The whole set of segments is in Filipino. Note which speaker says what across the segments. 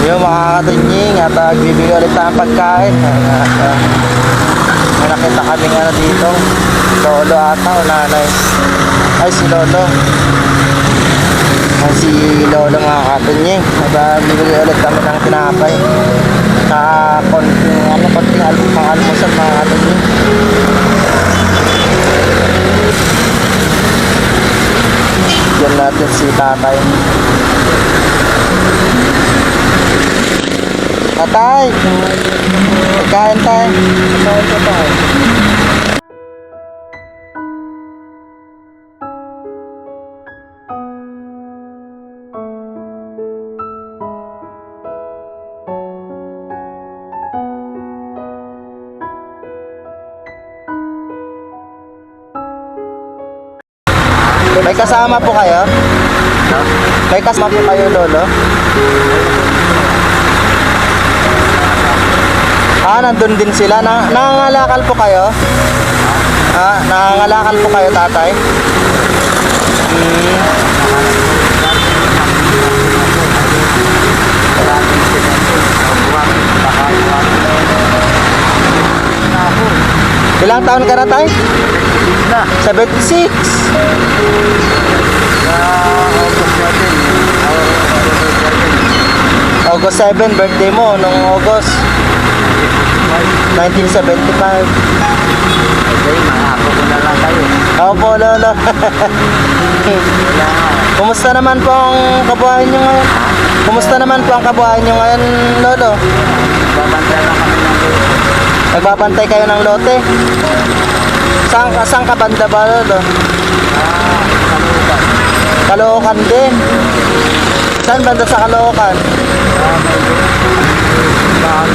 Speaker 1: Yung mga katunying at uh, bibigyan ulit ng pagkain. At, uh, may nakita kami ano dito. Lolo ata o nanay. Ay si Lolo. Ay si Lolo mga katunying. At uh, bibigyan ulit kami ng tinapay. Na konting ano, konting al pang almusal mga katunying. Yan natin si tatay. Tatay! Pagkain tayo. Pagkain ko tayo. May kasama po kayo? May kasama po kayo, Lolo? Ah, nandun din sila. Na nangangalakal po kayo? Ah, nangangalakal po kayo, tatay? Hmm. Ilang taon ka na, tay? 76. August 7, birthday mo, nung August 1975. Ako po, lolo. Kumusta naman po ang kabuhayan nyo ngayon? Kumusta naman po ang kabuhayan nyo ngayon, lolo? Nagbabantay kayo ng lote? Saan, saan ka banda ba, lolo? Caloocan din. Saan banda sa Caloocan?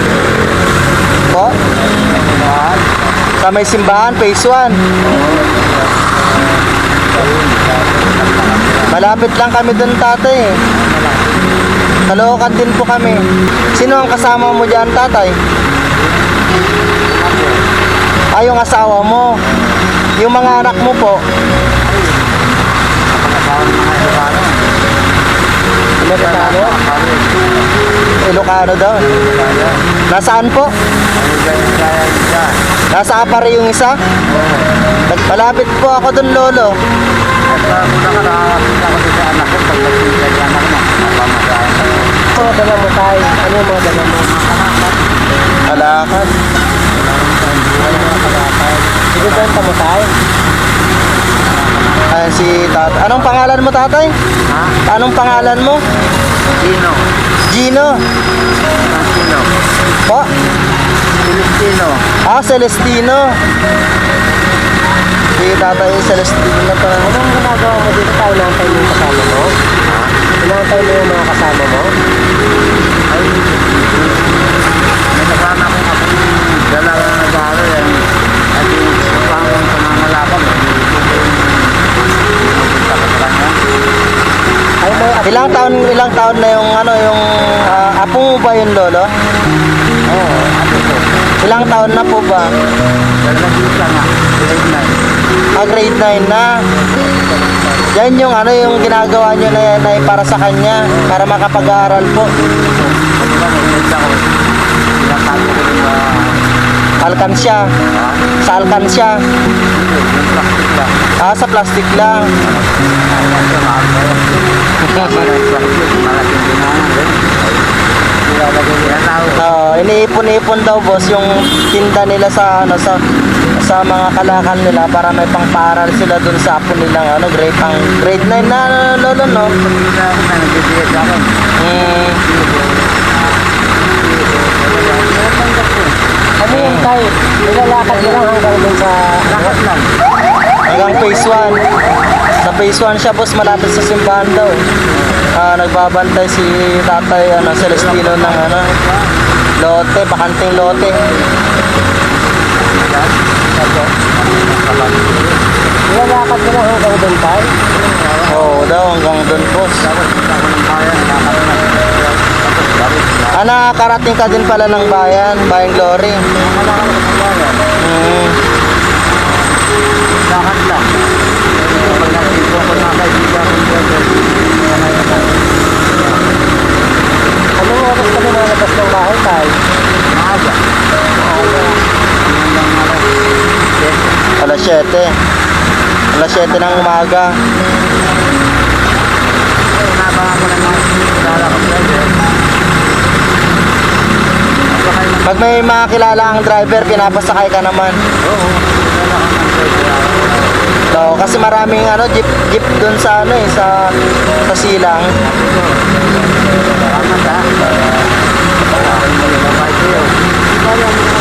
Speaker 1: Po? Sa may simbahan, phase 1. Malapit lang kami dun tatay eh. Caloocan din po kami. Sino ang kasama mo dyan tatay? Ah, yung asawa mo. Yung mga anak mo po. Ilocano? Ilocano daw. Nasaan po? Nasa Apare yung isa? Malapit po ako dun, Lolo. Mga dala mo tayo. Ano yung mga dala mo? Kalakad. Ano mga kalakad? Sige, benta mo tayo. Ayan si tatay. Anong pangalan mo, tatay? Anong pangalan mo?
Speaker 2: Sino?
Speaker 1: Gino.
Speaker 2: Sino?
Speaker 1: Po?
Speaker 2: Filipino.
Speaker 1: Ah, Celestino. Si tatay Celestino na parang. Anong ginagawa mo dito tayo? Inaantay mo yung kasama mo? Inaantay mo yung mga kasama mo?
Speaker 2: Ay, may kasama ko ako dala na nag-aaral yan. At yung pangkong pangangalapan, pupunta ka sa kanya.
Speaker 1: Ay, may, ilang taon ilang taon na yung ano yung ah, apo mo ba yun lolo?
Speaker 2: Oo, ko?
Speaker 1: Ilang taon na po ba?
Speaker 2: Dala dito nga, grade 9.
Speaker 1: Ah, grade 9 na. Yan yung ano yung ginagawa nyo na ay para sa kanya, para makapag-aaral po. Alkansya. Sa alkansya.
Speaker 2: Hindi, yung plastic lang.
Speaker 1: Ah, sa plastic lang.
Speaker 2: Yung malaking binangan rin. Ay, Ilalagay nila tao.
Speaker 1: Ah, iniipon-ipon daw boss yung tinda nila sa ano sa sa mga kalakan nila para may pangparal sila dun sa apo nilang ano grade ang grade 9 na lolo no.
Speaker 2: Sa akin.
Speaker 1: Mm.
Speaker 2: Ano yun tayo? Nilalakad lang hanggang dun sa... Lakad lang.
Speaker 1: Hanggang phase 1. Sa phase 1 siya boss malapit sa simbahan daw. Ah, nagbabantay si Tatay ano Celestino ng ano lote, bakanting lote.
Speaker 2: Nilalakad mo lang hanggang dun tayo?
Speaker 1: Oo daw hanggang doon boss.
Speaker 2: Bayan.
Speaker 1: Ah, nakakarating ka din pala ng bayan, Bayang Glory.
Speaker 2: Lakad lang ng bayan.
Speaker 1: Mm.
Speaker 2: Lakad lang. Pag nasipo ko na kaibigan ko dyan,
Speaker 1: Anong oras ka 7. Alas 7 ng umaga. Pag may mga kilala ang driver, pinapasakay ka naman.
Speaker 2: Oo. Kilala ko ng.
Speaker 1: So, kasi maraming ano, jeep, jeep dun sa ano eh, sa, sa silang.
Speaker 2: Salamat ha. Malibabay sa'yo. Kaya mo naman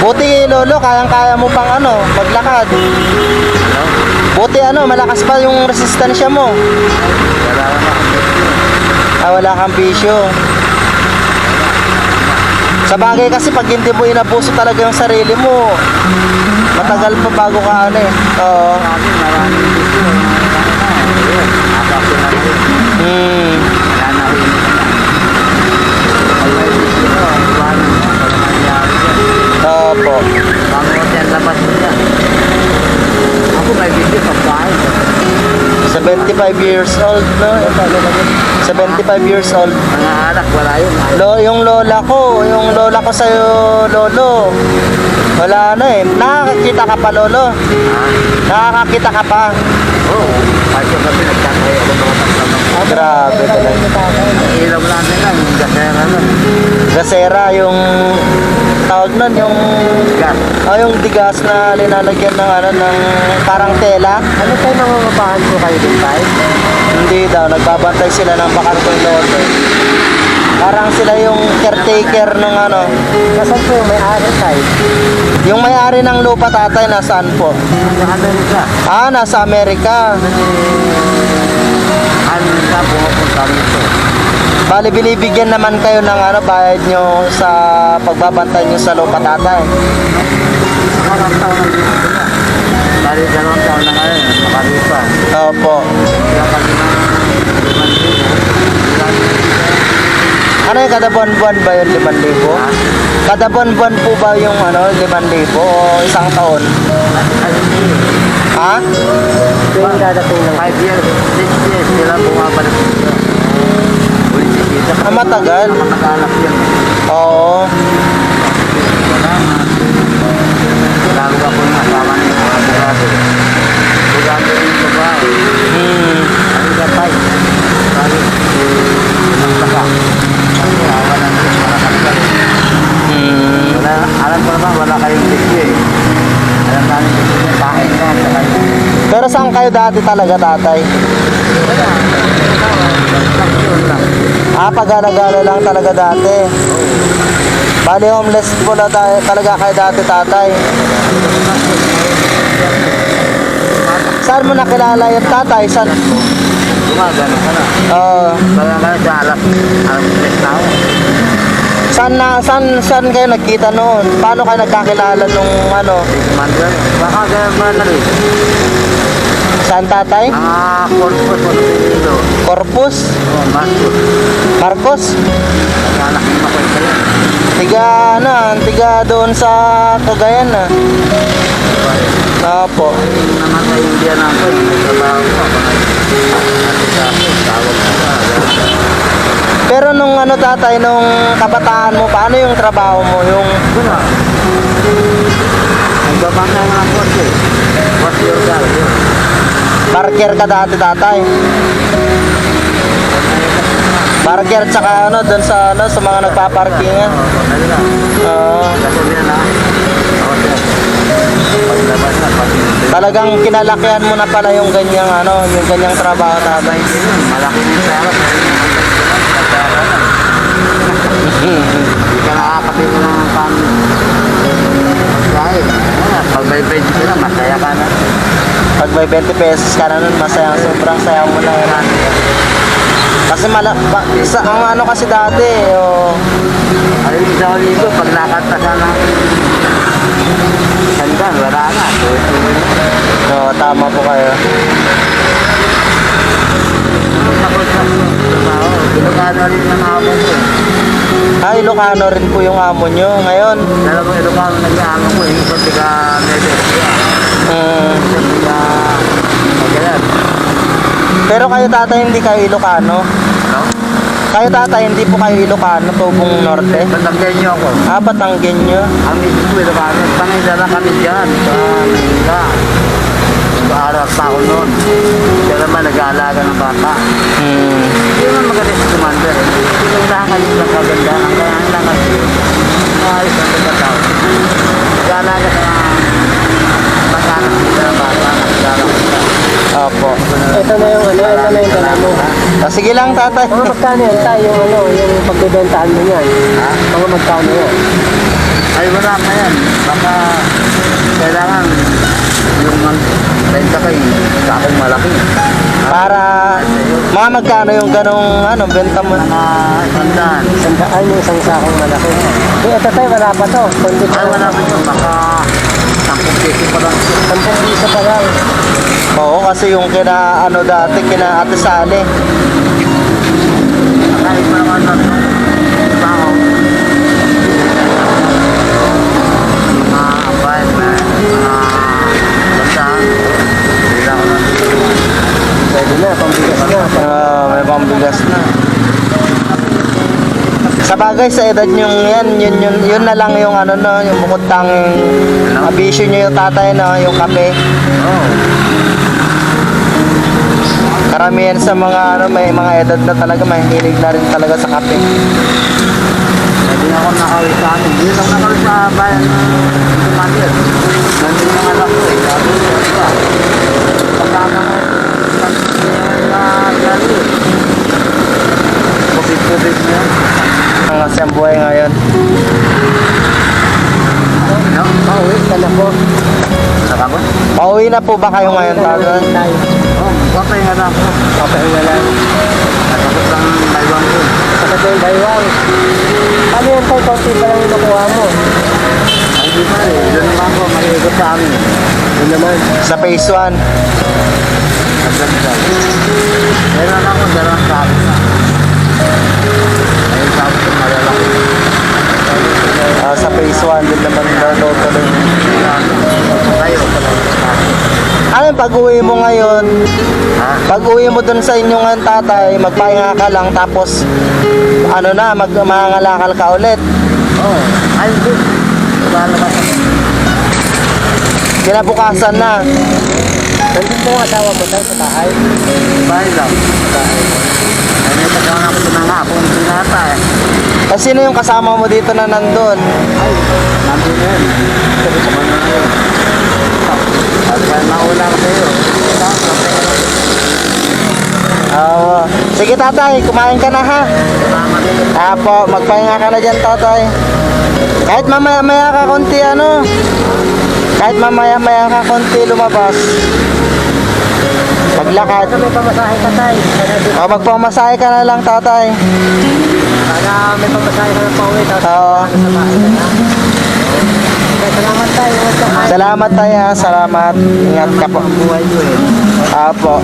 Speaker 1: Buti lolo, kayang-kaya mo pang ano, maglakad. Buti ano, malakas pa yung resistensya mo. Ah, wala kang bisyo. Sa bagay kasi pag hindi mo inabuso talaga yung sarili mo, matagal pa bago ka ano eh. Oo. Hmm. Opo.
Speaker 2: Bangot yan, labas mo yan. Ako may video sa bahay.
Speaker 1: 75 years old, no? 75 years old.
Speaker 2: Mga anak, wala yun.
Speaker 1: Lo, yung lola ko, yung lola ko sa'yo, lolo. Wala na eh. Nakakakita ka pa, lolo.
Speaker 2: Ha?
Speaker 1: Nakakakita ka pa.
Speaker 2: Oo. Kahit yung gabi, nagkakaya ako mga.
Speaker 1: Grabe talaga.
Speaker 2: Ilaw namin lang, yung gasera.
Speaker 1: Gasera, yung tawag nun, yung
Speaker 2: Gas.
Speaker 1: Oh, yung digas na linalagyan ng ano ng parang tela.
Speaker 2: Ano tayo nangungupahan ko kayo din tayo?
Speaker 1: Hindi daw nagbabantay sila ng bakantong lolo. Parang sila yung caretaker ng ano.
Speaker 2: Nasaan po yung may-ari tayo?
Speaker 1: Yung may-ari ng lupa tatay nasaan po?
Speaker 2: Sa Amerika.
Speaker 1: Ah, nasa Amerika.
Speaker 2: Ano ka pumupunta rito?
Speaker 1: Bali binibigyan naman kayo ng ano bayad nyo sa pagbabantay nyo sa lupa tatay.
Speaker 2: Makarang taon na dito. Bali dalawang taon na ngayon, makalipas.
Speaker 1: Opo.
Speaker 2: Kaya libo.
Speaker 1: Ano yung kada buwan-buwan ba yung 5,000?
Speaker 2: Ha?
Speaker 1: Kada buwan-buwan po ba yung ano 5,000 o isang taon? Ha?
Speaker 2: Ito yung dadating ng 5 years, 6 years, sila bumabalik dito. Ulit si Tita.
Speaker 1: Ah, matagal.
Speaker 2: Matagalak yun.
Speaker 1: Oo.
Speaker 2: Wala nga. Lalo ako yung asawa niya, mga bugado. Bugado rin sa bahay.
Speaker 1: Hmm.
Speaker 2: Ang gatay. Bali, ang saka. Kasi awa ng rin.
Speaker 1: Hmm.
Speaker 2: Wala, alam ko naman, wala kayong bisyo eh. Alam namin bisyo yung yung...
Speaker 1: Pero saan kayo dati talaga tatay? Ah, pag-alagala lang talaga dati. Bali homeless po na tayo, talaga kayo dati tatay. Saan mo nakilala yung tatay? Saan?
Speaker 2: Gumagano ka na.
Speaker 1: Oo.
Speaker 2: Na sa alas, alas na ako.
Speaker 1: saan na, saan, saan kayo nagkita noon? Paano kayo nagkakilala nung ano?
Speaker 2: Big man. Baka ganyan?
Speaker 1: Saan tatay?
Speaker 2: Mga corpus, ano pinilo.
Speaker 1: Corpus?
Speaker 2: Oh, Marcos.
Speaker 1: Marcos?
Speaker 2: Ang anak ni Makoy kayo.
Speaker 1: Tiga, ano, tiga doon sa Cagayan na. Opo.
Speaker 2: Yung namatay yung diyan ako, yung nagtrabaho ko.
Speaker 1: Pero nung ano tatay, nung kabataan mo, paano yung trabaho mo? Yung
Speaker 2: Wala. Nagbabantay nga ang kotse. What's your car? Yun.
Speaker 1: Parker ka dati tatay. Parker tsaka ano doon sa ano sa mga nagpa-parkingan.
Speaker 2: Oo,
Speaker 1: talagang kinalakihan mo na pala yung ganyang ano, yung ganyang trabaho tatay.
Speaker 2: Malaki yung pera. Pera na. Hindi ka nakakapito ng family. Dahil, wala, pag may 20 ka na, masaya ka na.
Speaker 1: Pag may 20 pesos ka na nun, masaya, sobrang saya mo na yun. Kasi mala, pa, sa, ang ano kasi dati, oh,
Speaker 2: Ay, isang libo, pag nakanta ka ng sandan, wala na.
Speaker 1: Oh, tama po kayo.
Speaker 2: Tapos na, trabaho. Ilocano rin ang amo ko.
Speaker 1: Ah, Ilocano rin po yung amo nyo ngayon.
Speaker 2: Dalawang Ilocano nag-amo ko. Yung isa tiga Tiga Magalan.
Speaker 1: Pero kayo tatay, hindi kayo Ilocano.
Speaker 2: Ano?
Speaker 1: Kayo tatay, hindi po kayo Ilocano, Tubong Norte.
Speaker 2: Tatanggan niyo ako.
Speaker 1: Ah, Batanggenyo.
Speaker 2: Ang misis ko, Ilocano. Pangila lang kami dyan sa Manila. Paaral pa ako noon. Siya naman nag-aalaga ng bata.
Speaker 1: Hmm.
Speaker 2: Hindi naman magaling si Commander. Hindi kailangan ng kagandahan. Kaya kailangan maayos ang pagkatao. Nag-aalaga sa nila ng bata. Nag-aalaga sila.
Speaker 1: Opo.
Speaker 3: Ito na yung ano, ito na yung dala mo.
Speaker 1: Ah, sige lang tatay.
Speaker 3: Mga magkano yan tayo yung ano, yung pagbibentahan mo yan.
Speaker 2: Ha?
Speaker 3: Mga magkano yan.
Speaker 2: Ay, wala pa yan. Baka kailangan yung benta kay sakong malaki.
Speaker 1: Para mga magkano yung ganong ano, benta mo.
Speaker 2: Mga isandaan.
Speaker 3: Sandaan yung isang sakong malaki. Eh, ito tayo, wala pa to. Kundi
Speaker 2: Ay, wala pa yun. Baka 10 peso pa lang.
Speaker 3: 10 piso pa lang.
Speaker 1: Oo, kasi yung kina ano dati, kina Ate Sally.
Speaker 2: Kahit pa naman ng tao. Mga apartment, mga bandahan. Hindi lang ako lang.
Speaker 3: Pwede na, pambigas na.
Speaker 1: Ah, may pambigas na. Sa bagay sa edad nyo yan, yun, yun, yun na lang yung ano no, yung bukod tanging abisyo nyo yung tatay no, yung kape. Karamihan sa mga ano, may mga edad na talaga, mahihilig na rin talaga sa kape.
Speaker 2: Hindi ako nakawin sa amin. Hindi lang nakawin sa bayan ng Commander. Nandun yung anak ko eh. Sabi ko, ano ba? Pagkama mo, pag na gali. Kubig-kubig na yan.
Speaker 1: Ang kasi ang buhay ngayon.
Speaker 2: No?
Speaker 3: Pauwi ka na po.
Speaker 2: Saka ba?
Speaker 1: Pauwi na po ba kayo ngayon?
Speaker 3: Tayo.
Speaker 2: Oo, kapay nga lang ako.
Speaker 3: Papahinga lang.
Speaker 2: Natapos lang ng baywang ko.
Speaker 3: Ito yung baywang. Ano yan tayo, konti pa lang yung nakuha mo.
Speaker 2: Ay, di ba eh. Doon naman ako, mahigot sa amin.
Speaker 3: Yun naman.
Speaker 1: Sa phase 1.
Speaker 2: Nagdagdag. Meron ako dalawang sabi na. Ayun ko malalaki.
Speaker 1: Ah, sa phase 1 din naman daw tuloy.
Speaker 2: Kayo,
Speaker 1: Ano yung pag-uwi mo ngayon? Pag-uwi mo dun sa inyong tatay, magpahinga ka lang tapos ano na, mag mangangalakal ka ulit.
Speaker 2: Oo. Oh, ay, hindi. Lalabas ako.
Speaker 1: Kinabukasan na.
Speaker 3: Nandito yung asawa mo sa bahay.
Speaker 2: Bahay lang. Bahay. Ay, may pagkawan ako sa mga hapon. Pinata eh.
Speaker 1: Kasi sino yung kasama mo dito na nandun?
Speaker 2: Ay, nandun na yun. Sabi man na yun. At kaya nauna ko sa'yo. Kapay.
Speaker 1: Oo. sige tatay, kumain ka na ha. Apo, magpahinga ka na dyan tatay. Kahit mamaya-maya ka konti ano. Kahit mamaya-maya ka konti lumabas. Maglakad.
Speaker 3: Saka may pamasahe ka tayo. Sana dito.
Speaker 1: O, magpamasahe ka na lang tatay.
Speaker 3: Sana may pamasahe ka na pauwi. Tapos
Speaker 1: Oo.
Speaker 3: salamat tayo.
Speaker 1: Salamat tayo ha. Salamat. Ingat ka po.
Speaker 2: Buhay ko eh.
Speaker 1: Apo.